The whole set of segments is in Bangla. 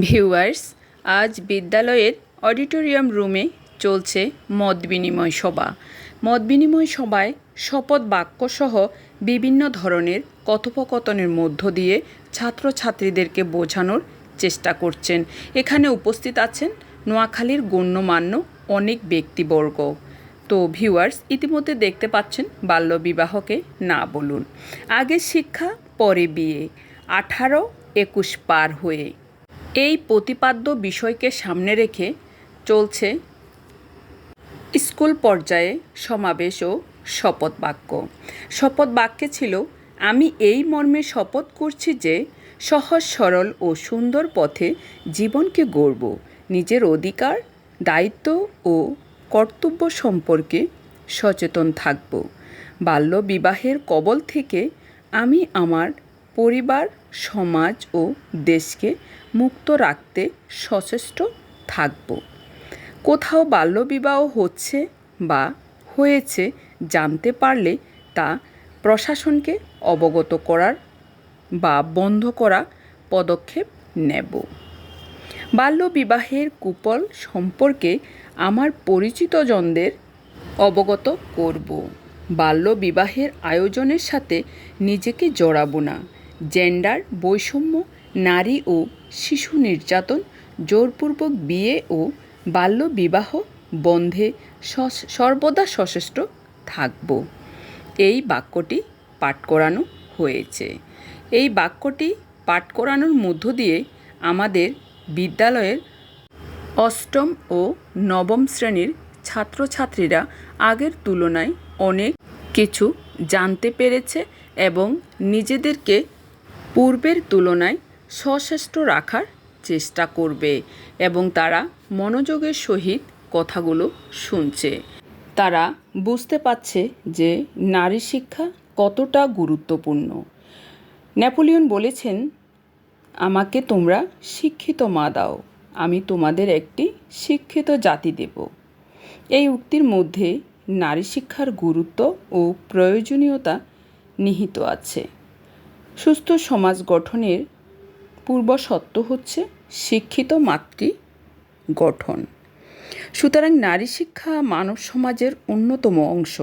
ভিউয়ার্স, আজ বিদ্যালয়ের অডিটোরিয়াম রুমে চলছে মত বিনিময় সভা। মত বিনিময় সভায় শপথ বাক্যসহ বিভিন্ন ধরনের কথোপকথনের মধ্য দিয়ে ছাত্রছাত্রীদেরকে বোঝানোর চেষ্টা করছেন। এখানে উপস্থিত আছেন নোয়াখালীর গণ্যমান্য অনেক ব্যক্তিবর্গ। তো ভিউয়ার্স, ইতিমধ্যে দেখতে পাচ্ছেন বাল্যবিবাহকে না বলুন। আগে শিক্ষা, পরে বিয়ে। আঠারো একুশ পার হয়ে এই প্রতিপাদ্য বিষয়কে সামনে রেখে চলছে স্কুল পর্যায়ে সমাবেশ ও শপথ বাক্য। শপথ বাক্যে ছিল, আমি এই মর্মে শপথ করছি যে সহজ, সরল ও সুন্দর পথে জীবনকে গড়ব। নিজের অধিকার, দায়িত্ব ও কর্তব্য সম্পর্কে সচেতন থাকব। বাল্য বিবাহের কবল থেকে আমি আমার পরিবার সমাজ ও দেশকে মুক্ত রাখতে সচেষ্ট থাকব। কোথাও বাল্যবিবাহ হচ্ছে বা হয়েছে জানতে পারলে তা প্রশাসনকে অবগত করার বা বন্ধ করা পদক্ষেপ নেব। বাল্যবিবাহের কুপল সম্পর্কে আমার পরিচিতজনদের অবগত করব। বাল্যবিবাহের আয়োজনের সাথে নিজেকে জড়াবো না। জেন্ডার, বৈষম্য, নারী ও শিশু নির্যাতন, জোরপূর্বক বিয়ে ও বাল্যবিবাহ বন্ধে সর্বদা সচেষ্ট থাকব। এই বাক্যটি পাঠ করানো হয়েছে। এই বাক্যটি পাঠ করানোর মধ্য দিয়ে আমাদের বিদ্যালয়ের অষ্টম ও নবম শ্রেণির ছাত্রছাত্রীরা আগের তুলনায় অনেক কিছু জানতে পেরেছে এবং নিজেদেরকে পূর্বের তুলনায় সশ্রেষ্ঠ রাখার চেষ্টা করবে এবং তারা মনোযোগের সহিত কথাগুলো শুনছে। তারা বুঝতে পারছে যে নারী শিক্ষা কতটা গুরুত্বপূর্ণ। নেপোলিয়ন বলেছেন, আমাকে তোমরা শিক্ষিত মা দাও, আমি তোমাদের একটি শিক্ষিত জাতি দেব। এই উক্তির মধ্যে নারী শিক্ষার গুরুত্ব ও প্রয়োজনীয়তা নিহিত আছে। সুস্থ সমাজ গঠনের পূর্বশর্ত হচ্ছে শিক্ষিত মাতৃ গঠন। সুতরাং নারী শিক্ষা মানব সমাজের অন্যতম অংশ।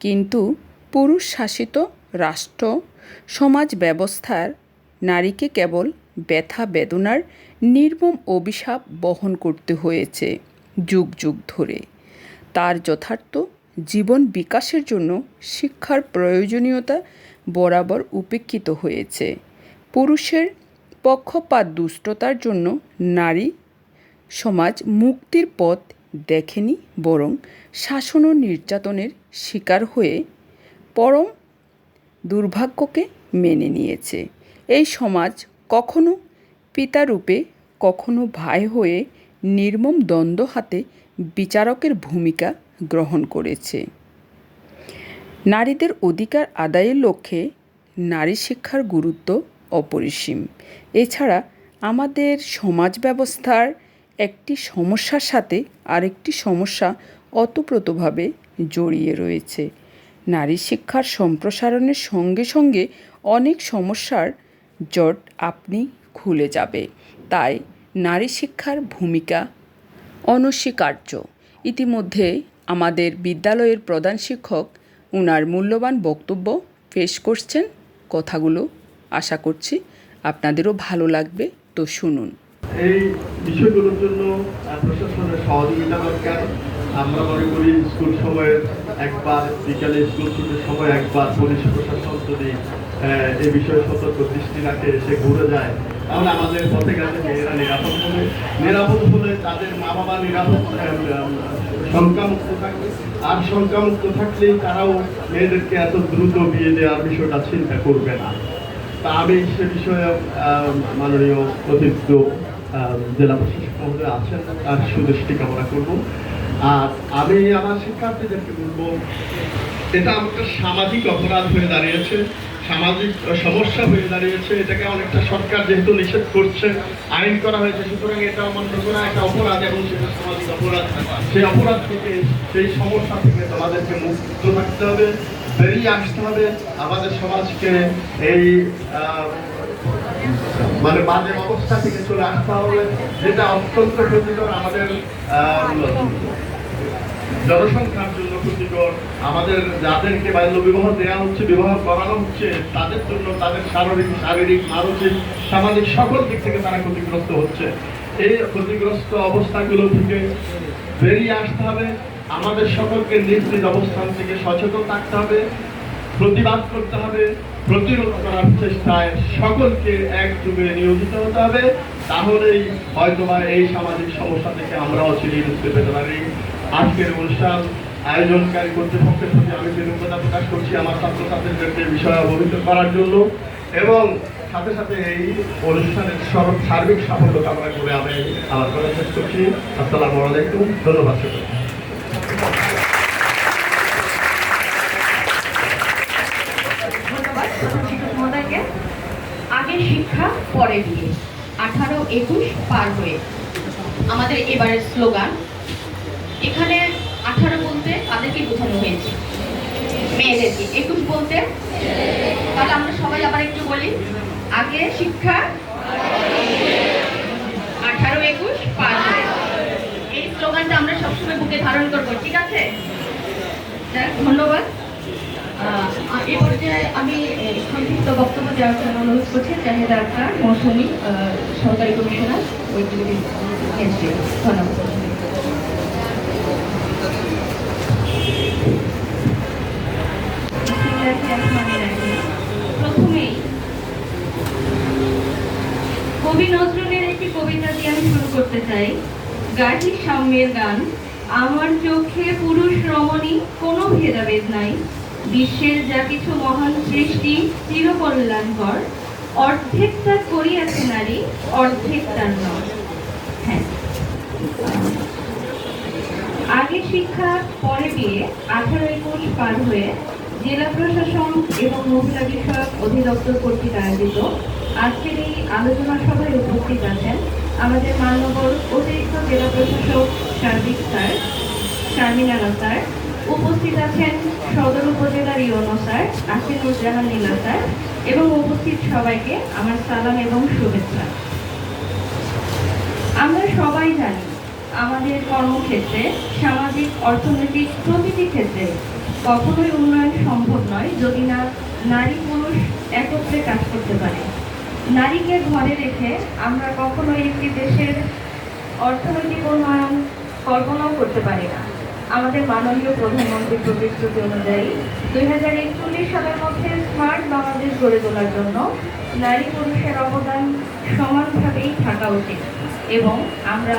কিন্তু পুরুষ শাসিত রাষ্ট্র, সমাজ ব্যবস্থার নারীকে কেবল ব্যথা, বেদনার নির্মম অভিশাপ বহন করতে হয়েছে যুগ যুগ ধরে। তার যথার্থ জীবন বিকাশের জন্য শিক্ষার প্রয়োজনীয়তা বরাবর উপেক্ষিত হয়েছে। পুরুষের পক্ষপাত দুষ্টতার জন্য নারী সমাজ মুক্তির পথ দেখেনি, বরং শাসন ও নির্যাতনের শিকার হয়ে পরম দুর্ভাগ্যকে মেনে নিয়েছে। এই সমাজ কখনো পিতারূপে, কখনো ভাই হয়ে নির্মম দ্বন্দ্ব হাতে বিচারকের ভূমিকা গ্রহণ করেছে। নারীদের অধিকার আদায়ের লক্ষ্যে নারী শিক্ষার গুরুত্ব অপরিসীম। এছাড়া আমাদের সমাজ ব্যবস্থার একটি সমস্যার সাথে আরেকটি সমস্যা অতপ্রতভাবে জড়িয়ে রয়েছে। নারী শিক্ষার সম্প্রসারণের সঙ্গে সঙ্গে অনেক সমস্যার জট আপনি খুলে যাবে। তাই নারী শিক্ষার ভূমিকা অনস্বীকার্য। ইতিমধ্যে আমাদের বিদ্যালয়ের প্রধান শিক্ষক উনার মূল্যবান বক্তব্য পেশ করছেন কথাগুলো। আশা করছি আপনাদেরও ভালো লাগবে। তো শুনুন। এই বিষয়গুলোর জন্য প্রশাসনের সহযোগিতা দরকার। আমরা মনে করি স্কুল সময়ের একবার, বিকালে স্কুল ছুটির সময় একবার পুলিশ প্রশাসন যদি এই বিষয়ে সতর্ক দৃষ্টি রাখে এসে ঘুরে যায় তাহলে আমাদের পথে গেছে মেয়েরা নিরাপদ হবে। নিরাপদ হলে তাদের মা বাবা নিরাপদ শঙ্কামুক্ত থাকবে। আর শঙ্কামুক্ত থাকলেই তারাও মেয়েদেরকে এত দ্রুত বিয়ে দেওয়ার বিষয়টা চিন্তা করবে না। তা আমি সে বিষয়ে মাননীয় অতিরিক্ত জেলা প্রশাসক মহোদয় আছেন তার সুদৃষ্টি কামনা করব। আর আমি আমার শিক্ষার্থীদেরকে বলব, এটা একটা সামাজিক অপরাধ হয়ে দাঁড়িয়েছে। সামাজিক সমস্যা হয়ে দাঁড়িয়েছে, এটাকে অনেকটা সরকার যেহেতু নিষেধ করছে, আইন করা হয়েছে, সুতরাং এটা অমান্য করা একটা অপরাধ এবং সেটা সামাজিক অপরাধ। সেই অপরাধ থেকে, সেই সমস্যা থেকে তোমাদেরকে মুক্ত থাকতে হবে, বেরিয়ে আসতে হবে, আমাদের সমাজকে এই মানে বাজে অবস্থা থেকে চলে আসতে হবে, যেটা অত্যন্ত ক্ষতিকর আমাদের জনসংখ্যার জন্য। ক্ষতিকর আমাদের যাদেরকে বাল্য বিবাহ দেওয়া হচ্ছে বিবাহ করানো হচ্ছে, তাদের জন্য তাদের শারীরিক শারীরিক, মানসিক, সামাজিক সকল দিক থেকে তারা ক্ষতিগ্রস্ত হচ্ছে। এই ক্ষতিগ্রস্ত অবস্থাগুলো থেকে বেরিয়ে আসতে হবে। আমাদের সকলকে নিজ নিজ অবস্থান থেকে সচেতন থাকতে হবে, প্রতিবাদ করতে হবে, প্রতিরোধ করার চেষ্টায় সকলকে একযোগে নিয়োজিত হতে হবে। তাহলেই হয়তোবা এই সামাজিক সমস্যা থেকে আমরা অচিরেই মুক্তি পেতে পারি আজকের অনুষ্ঠান আয়োজনকারী কর্তৃপক্ষের প্রতি আমি কৃতজ্ঞতা প্রকাশ করছি আমার ছাত্রছাত্রীদেরকে বিষয়ে অবহিত করার জন্য। এবং সাথে সাথে এই অনুষ্ঠানের সর্ব সার্বিক সাফল্য কামনা করে আমি আমার কথা শেষ করছি। আসসালামু আলাইকুম। ধন্যবাদ আগে শিক্ষা, পরে বিয়ে। আঠারো একুশ পার হয়ে। আমাদের এবারের স্লোগান, এখানে বলতে কাদেরকে বোঝানো হয়েছে। মেয়েদেরকে। একুশ বলতে? তাহলে আমরা সবাই আবার একটু বলি। আগে শিক্ষা, আঠারো একুশ, পাঁচ এই স্লোগানটা আমরা সবসময় বুকে ধারণ করব, ঠিক আছে? ধন্যবাদ। এ পর্যায়ে আমি সংক্ষিপ্ত বক্তব্য দেওয়ার জন্য অনুরোধ করছি, জাহিদ আক্তার, মৌসুমী সরকারি কমিশনার ধন্যবাদ। প্রথমেই কবি নজরুলের একটি কবিতা দিয়ে আমি শুরু করতে চাই। গাঠি সাম্যের গান, আমার চোখে পুরুষ রমণী, কোনো ভেদাভেদ নাই। বিশ্বের যা কিছু মহান সৃষ্টি, চিরকল্যাণকর। অর্ধেক তার করিয়াছে নারী, অর্ধেক তার নয় হ্যাঁ। আগে শিক্ষা, পরে বিয়ে, আঠারো একুশ পার হয়ে জেলা প্রশাসন এবং মহিলা বিষয়ক অধিদপ্তর কর্তৃক আয়োজিত আজকের এই আলোচনা সভায় উপস্থিত আছেন আমাদের মাননগর অতিরিক্ত জেলা প্রশাসক সার্বিক স্যার, শারমিনা স্যার। উপস্থিত আছেন সদর উপজেলার UNO sir, Asifuzzaman Nila sir এবং উপস্থিত সবাইকে আমার সালাম এবং শুভেচ্ছা। আমরা সবাই জানি আমাদের কর্মক্ষেত্রে, সামাজিক, অর্থনৈতিক প্রতিটি ক্ষেত্রে কখনোই উন্নয়ন সম্ভব নয় যদি না নারী পুরুষ একত্রে কাজ করতে পারে। নারীকে ঘরে রেখে আমরা কখনোই একটি দেশের অর্থনৈতিক উন্নয়ন কল্পনাও করতে পারি না। আমাদের মাননীয় প্রধানমন্ত্রীর প্রতিশ্রুতি অনুযায়ী দুই হাজার একচল্লিশ সালের মধ্যে স্মার্ট বাংলাদেশ গড়ে তোলার জন্য নারী পুরুষের অবদান সমানভাবেই থাকা উচিত এবং আমরা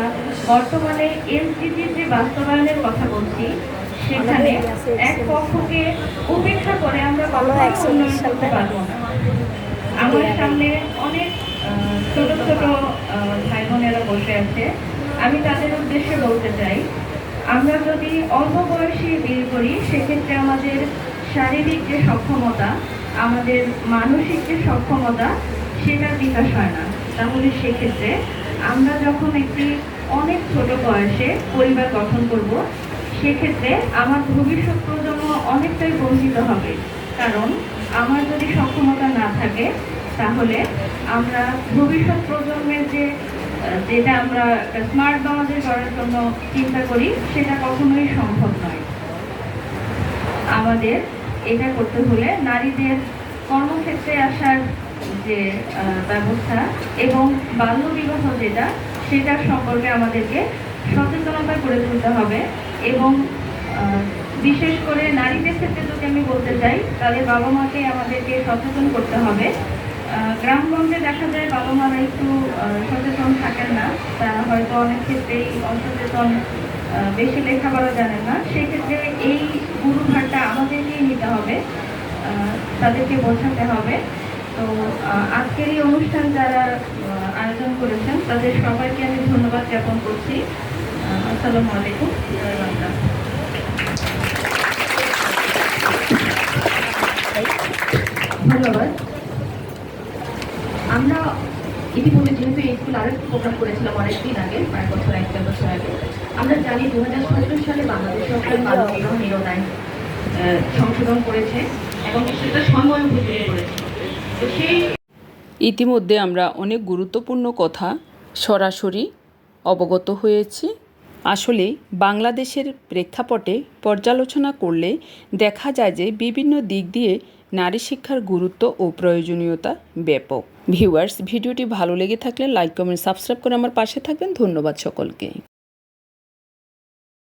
বর্তমানে এসডিজির যে বাস্তবায়নের কথা বলছি। সেখানে এক পক্ষকে উপেক্ষা করে আমরা কখনোই উন্নয়ন করতে পারব না। আমার সামনে অনেক ছোট ছোট ভাই বোনেরা বসে আছে। আমি তাদের উদ্দেশ্যে বলতে চাই আমরা যদি অল্প বয়সে বিয়ে করি সেক্ষেত্রে আমাদের শারীরিক যে সক্ষমতা আমাদের মানসিক যে সক্ষমতা সেটার বিকাশ হয় না। তাহলে সেক্ষেত্রে আমরা যখন একটি অনেক ছোট বয়সে পরিবার গঠন করব সেক্ষেত্রে আমার ভবিষ্যৎ প্রজন্ম অনেকটাই বঞ্চিত হবে। কারণ আমার যদি সক্ষমতা না থাকে, তাহলে আমরা ভবিষ্যৎ প্রজন্মের যে, যেটা আমরা স্মার্ট বাংলাদেশ গড়ার জন্য চিন্তা করি, সেটা কখনোই সম্ভব নয়। আমাদের এটা করতে হলে নারীদের কর্মক্ষেত্রে আসার যে ব্যবস্থা এবং বাল্যবিবাহ যেটা সেটা সম্পর্কে আমাদেরকে সচেতনতা করে তুলতে হবে এবং বিশেষ করে নারীদের ক্ষেত্রে যদি আমি বলতে চাই তাদের বাবা মাকে আমাদেরকে সচেতন করতে হবে। গ্রামগঞ্জে দেখা যায় বাবা মারা একটু সচেতন থাকেন না। তারা হয়তো অনেক ক্ষেত্রেই অসচেতন বেশি লেখাপড়া জানেন না। সেক্ষেত্রে এই গুরু ভারটা আমাদেরকেই নিতে হবে তাদেরকে বোঝাতে হবে। তো আজকের এই অনুষ্ঠান যারা আয়োজন করেছেন, তাদের সবাইকে আমি ধন্যবাদ জ্ঞাপন করছি। আসসালামু আলাইকুম। ধন্যবাদ। আমরা যেহেতু এই স্কুল আরেকটি প্রোগ্রাম করেছিলাম অনেকদিন আগে বছর এক বছর আগে, আমরা জানি দু হাজার সতেরো সালে বাংলাদেশ সরকার সংশোধন করেছে এবং সেটা সময় করেছে। তো সেই ইতিমধ্যে আমরা অনেক গুরুত্বপূর্ণ কথা সরাসরি অবগত হয়েছি। আসলে বাংলাদেশের প্রেক্ষাপটে পর্যালোচনা করলে দেখা যায় যে বিভিন্ন দিক দিয়ে নারী শিক্ষার গুরুত্ব ও প্রয়োজনীয়তা ব্যাপক। ভিউয়ার্স, ভিডিওটি ভালো লেগে থাকলে লাইক, কমেন্ট, সাবস্ক্রাইব করে আমার পাশে থাকবেন। ধন্যবাদ সকলকে।